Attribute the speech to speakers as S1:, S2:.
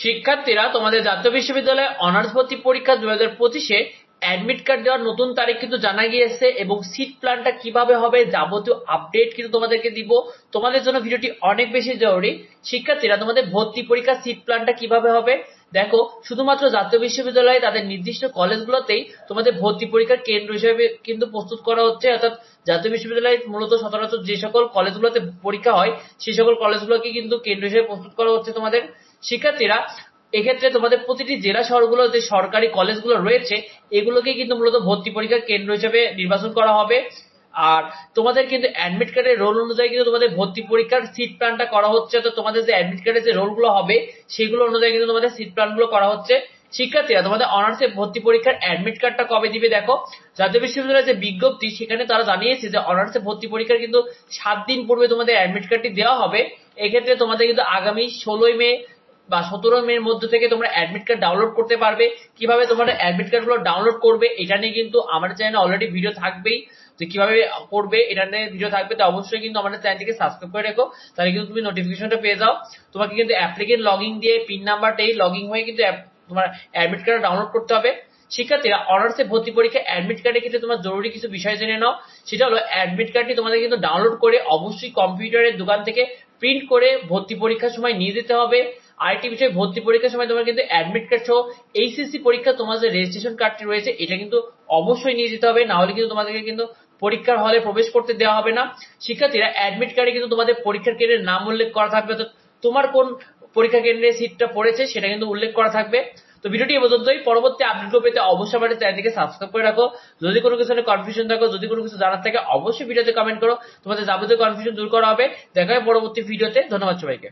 S1: শিক্ষার্থীরা তোমাদের জাতীয় বিশ্ববিদ্যালয়ে অনার্স ভর্তি পরীক্ষা দু হাজার পঁচিশে অ্যাডমিট কার্ড দেওয়ার নতুন তারিখ কিন্তু জানা গিয়েছে এবং সিট প্ল্যানটা কীভাবে হবে যাবতীয় আপডেট কিন্তু তোমাদেরকে দিব। তোমাদের জন্য ভিডিওটি অনেক বেশি জরুরি। শিক্ষার্থীরা তোমাদের ভর্তি পরীক্ষা সিট প্ল্যানটা কীভাবে হবে দেখো, শুধুমাত্র জাতীয় বিশ্ববিদ্যালয়ে তাদের নির্দিষ্ট কলেজগুলোতেই তোমাদের ভর্তি পরীক্ষার কেন্দ্র হিসেবে কিন্তু প্রস্তুত করা হচ্ছে। অর্থাৎ জাতীয় বিশ্ববিদ্যালয়ে মূলত সচরাচর যে সকল কলেজগুলোতে পরীক্ষা হয়, সেই সকল কলেজগুলোকে কিন্তু কেন্দ্র হিসেবে প্রস্তুত করা হচ্ছে তোমাদের। শিক্ষার্থীরা, এক্ষেত্রে তোমাদের প্রতিটি জেলা শহরগুলো যে সরকারি কলেজগুলো রয়েছে, এগুলোকে কিন্তু মূলত ভর্তি পরীক্ষার কেন্দ্র হিসেবে নির্বাচন করা হবে। আর তোমাদের কিন্তু অ্যাডমিট কার্ডের রোল অনুযায়ী কিন্তু তোমাদের ভর্তি পরীক্ষার সিট প্ল্যানটা করা হচ্ছে। তো তোমাদের যে অ্যাডমিট কার্ডের যে রোলগুলো হবে, সেগুলো অনুযায়ী কিন্তু তোমাদের সিট প্ল্যানগুলো করা হচ্ছে। শিক্ষার্থীরা, তোমাদের অনার্সে ভর্তি পরীক্ষার অ্যাডমিট কার্ডটা কবে দিবে দেখো? জাতীয় বিশ্ববিদ্যালয়ের যে বিজ্ঞপ্তি, সেখানে তারা জানিয়েছে যে অনার্সে ভর্তি পরীক্ষার কিন্তু সাত দিন পূর্বে তোমাদের অ্যাডমিট কার্ডটি দেওয়া হবে। এক্ষেত্রে তোমাদের কিন্তু আগামী ষোলোই মে বা সতেরো মের মধ্যে থেকে তোমরা অ্যাডমিট কার্ড ডাউনলোড করতে পারবে। কীভাবে তোমরা অ্যাডমিট কার্ডগুলো ডাউনলোড করবে, এটা নিয়ে কিন্তু আমার চ্যানেলে অলরেডি ভিডিও থাকবেই। তো কীভাবে করবে, এটা নিয়ে ভিডিও থাকবে, তো অবশ্যই কিন্তু আমাদের চ্যানেলটিকে সাবস্ক্রাইব করে রেখো। তাহলে কিন্তু তুমি নোটিফিকেশনটা পেয়ে যাও। তোমাকে কিন্তু অ্যাপ্লিকেন্ট লগইন দিয়ে পিন নাম্বারটাই লগইন হয়ে কিন্তু তোমার অ্যাডমিট কার্ড ডাউনলোড করতে হবে। শিক্ষার্থীরা অনার্সে ভর্তি পরীক্ষা অ্যাডমিট কার্ডের ক্ষেত্রে তোমার জরুরি কিছু বিষয় জেনে নাও। সেটা হলো অ্যাডমিট কার্ডটি তোমাদের কিন্তু ডাউনলোড করে অবশ্যই কম্পিউটারের দোকান থেকে প্রিন্ট করে ভর্তি পরীক্ষার সময় নিয়ে যেতে হবে। আরেকটি বিষয় ভর্তি পরীক্ষার সময় তোমার কিন্তু অ্যাডমিট কার্ড সহ এইচএসসি পরীক্ষা তোমার যে রেজিস্ট্রেশন কার্ডটি রয়েছে, এটা কিন্তু অবশ্যই নিয়ে যেতে হবে না হলে কিন্তু তোমাদেরকে কিন্তু পরীক্ষার হলে প্রবেশ করতে দেওয়া হবে না। শিক্ষার্থীরা অ্যাডমিট কার্ডে কিন্তু তোমাদের পরীক্ষার কেন্দ্রের নাম উল্লেখ করা থাকবে, অর্থাৎ তোমার কোন পরীক্ষা কেন্দ্রে সিটটা পড়েছে সেটা কিন্তু উল্লেখ করা থাকবে। তো ভিডিওটি এ পর্যন্তই, পরবর্তী আপডেটগুলো পেতে অবশ্যই আমাদের চ্যানেলটিকে সাবস্ক্রাইব করে রাখো। যদি কোনো কিছু কনফিউশন থাকো, যদি কোনো কিছু জানার থাকে, অবশ্যই ভিডিওতে কমেন্ট করো। তোমাদের যাবতীয় কনফিউশন দূর করা হবে। দেখা হয় পরবর্তী ভিডিওতে ধন্যবাদ সবাইকে।